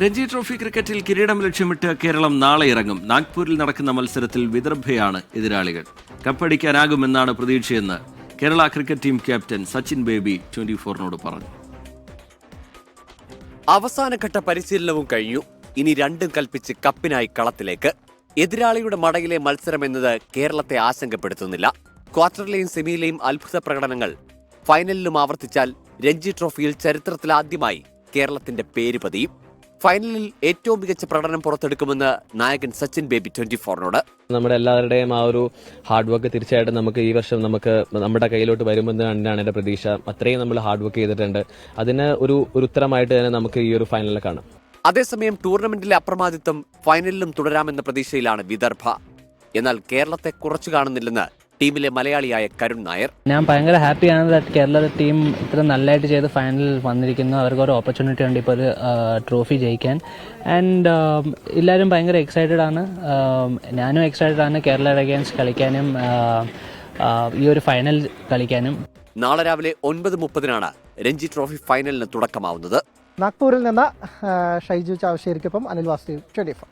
Ranji trophy ക്രിക്കറ്റിൽ കിരീടം ലക്ഷ്യമിട്ട് കേരളം നാളെ ഇറങ്ങും. നാഗ്പൂരിൽ നടക്കുന്ന മത്സരത്തിൽ വിദർഭയാണ് എതിരാളികൾ. കപ്പടിക്കാനാകുമെന്നാണ് പ്രതീക്ഷയെന്ന് Kerala cricket team captain Sachin Baby twenty ഫോറിനോട് പറഞ്ഞു. അവസാനഘട്ട പരിശീലനവും കഴിഞ്ഞു. ഇനി രണ്ടും കൽപ്പിച്ച് കപ്പിനായി കളത്തിലേക്ക്. എതിരാളിയുടെ മടയിലെ മത്സരം എന്നത് കേരളത്തെ ആശങ്കപ്പെടുത്തുന്നില്ല. ക്വാർട്ടറിലെയും സെമിയിലെയും അത്ഭുത പ്രകടനങ്ങൾ. ഫൈനലിലും ആവർത്തിച്ചാൽ രഞ്ജി ട്രോഫിയിൽ ചരിത്രത്തിലാദ്യമായി കേരളത്തിന്റെ പേര് പതിയും. ഫൈനലിൽ ഏറ്റവും മികച്ച പ്രകടനം പുറത്തെടുക്കുമെന്ന് നായകൻ സച്ചിൻ ബേബി ട്വന്റി ഫോറിനോട്. നമ്മുടെ എല്ലാവരുടെയും ആ ഒരു ഹാർഡ് വർക്ക് തീർച്ചയായിട്ടും നമുക്ക് ഈ വർഷം നമുക്ക് നമ്മുടെ കയ്യിലോട്ട് വരുമെന്ന് തന്നെയാണ് എന്റെ പ്രതീക്ഷ. അത്രയും നമ്മൾ ഹാർഡ് വർക്ക് ചെയ്തിട്ടുണ്ട്. അതിന് ഒരു ഒരു ഉത്തരമായിട്ട് തന്നെ നമുക്ക് ഈ ഒരു ഫൈനലിൽ കാണാം. അതേസമയം ടൂർണമെന്റിലെ അപ്രമാദിത്വം ഫൈനലിലും തുടരാമെന്ന പ്രതീക്ഷയിലാണ് വിദർഭ. എന്നാൽ കേരളത്തെ കുറച്ചു കാണുന്നില്ലെന്ന് ടീമിലെ മലയാളിയായ കരുൺ നായർ. ഞാൻ ഭയങ്കര ഹാപ്പിയാണ് ദാറ്റ് കേരള ടീം ഇത്ര നല്ലതായിട്ട് ചെയ്ത് ഫൈനലിൽ വന്നിരിക്കുന്നു. അവർക്ക് ഒരു ഓപ്പർച്യൂണിറ്റി ഉണ്ട് ഇപ്പോൾ ഒരു ട്രോഫി ജയിക്കാൻ. ആൻഡ് എല്ലാവരും ഭയങ്കര എക്സൈറ്റഡ് ആണ്. ഞാനും എക്സൈറ്റഡ് ആണ് കേരള അഗേൻസ്റ്റ് കളിക്കാനും ഈ ഒരു ഫൈനൽ കളിക്കാനും. നാളെ രാവിലെ ഒൻപത് മുപ്പതിനാണ് രഞ്ജി ട്രോഫി ഫൈനലിന് തുടക്കമാവുന്നത്. നാഗ്പൂരിൽ നിന്ന് ഷൈജു ചാവശ്ശേരിക്കൊപ്പം അനിൽ വാസുദേവ് ട്വന്റി ഫോർ